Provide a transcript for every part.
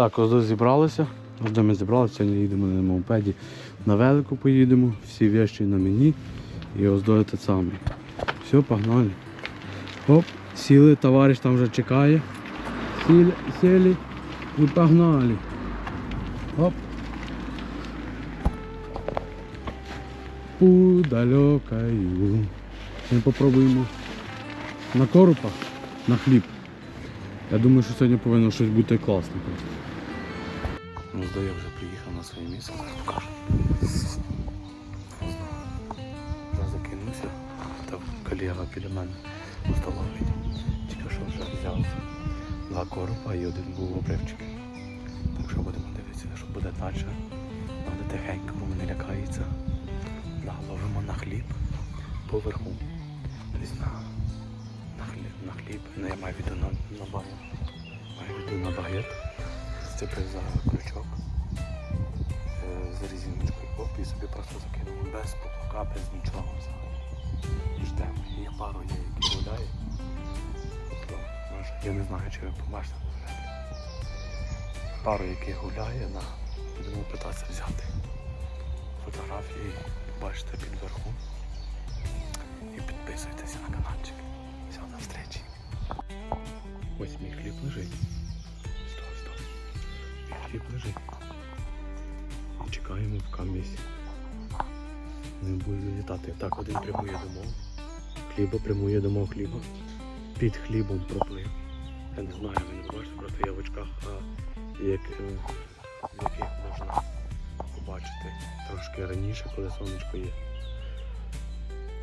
Так, ось зібралися. Ось ми зібралися, сьогодні їдемо на мопеді. На велику поїдемо, всі вещі на мені. І ось до те саме. Все, погнали. Оп, сіли, товариш там вже чекає. Сіли, сіли і погнали. Оп. У далекою. Ми попробуємо на коропа, на хліб. Я думаю, що сьогодні повинно щось бути класне. Ну, здаю, вже приїхав на своє місце, зараз покажу. Вже закинувся, там колега біля мене установить. Тільки що вже взяв два коропа і один був обривчик. Так що будемо дивитися, що буде далі. Треба тихенько, бо мене лякається. Да, ловимо на хліб поверху. Десь на, на, хліб, на хліб. Ну, я маю в виду на, на багет. Маю в виду на багет. Зцепив за крючок. е, За резиночкою. Оп, і собі просто закинув. Без потока, без нічого взагалі. Ждемо. Їх пару є, які гуляють. Я не знаю, чи ви побачите. Пару, яких гуляє, на будемо питатися взяти фотографії, побачите під верху. І підписуйтеся на каналчик. Все, на встречі. Ось мій хліб лежить. Хліб лежить. Чекаємо в камісі. Він буде літати. Так, один прямує домов. Хліба прямує домов хліба. Під хлібом проплив. Я не знаю, ви не бачите, просто я в очках, а як, е, яких можна побачити трошки раніше, коли сонечко є.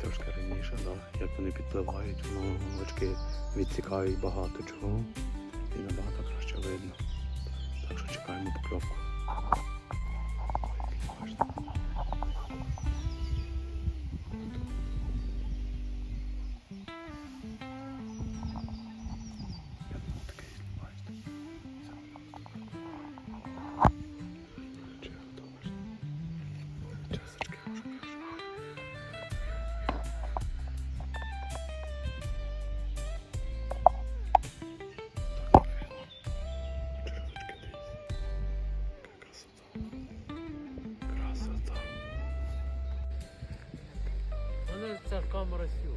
Трошки раніше, да. як вони підпливають, воно очки відсікають багато чого і набагато краще видно. Так що чекаємо покльовку. Мене ця камера сіла.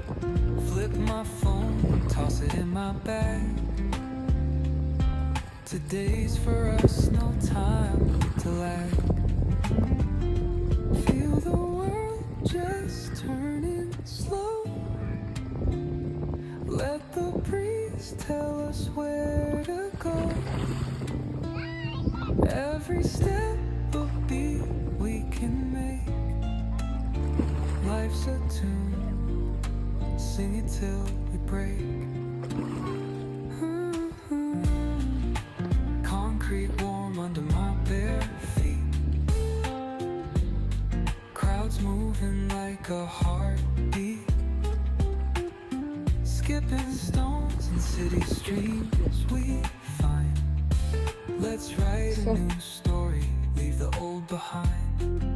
Flip my phone, toss it in my bag. Today's for us, no time to lag. Feel the world just turning slow. Let the breeze tell us where to go. Sing it till we break. Mm-hmm. Concrete warm under my bare feet. Crowds moving like a heartbeat. Skipping stones in city streets we find. Let's write a new story, leave the old behind.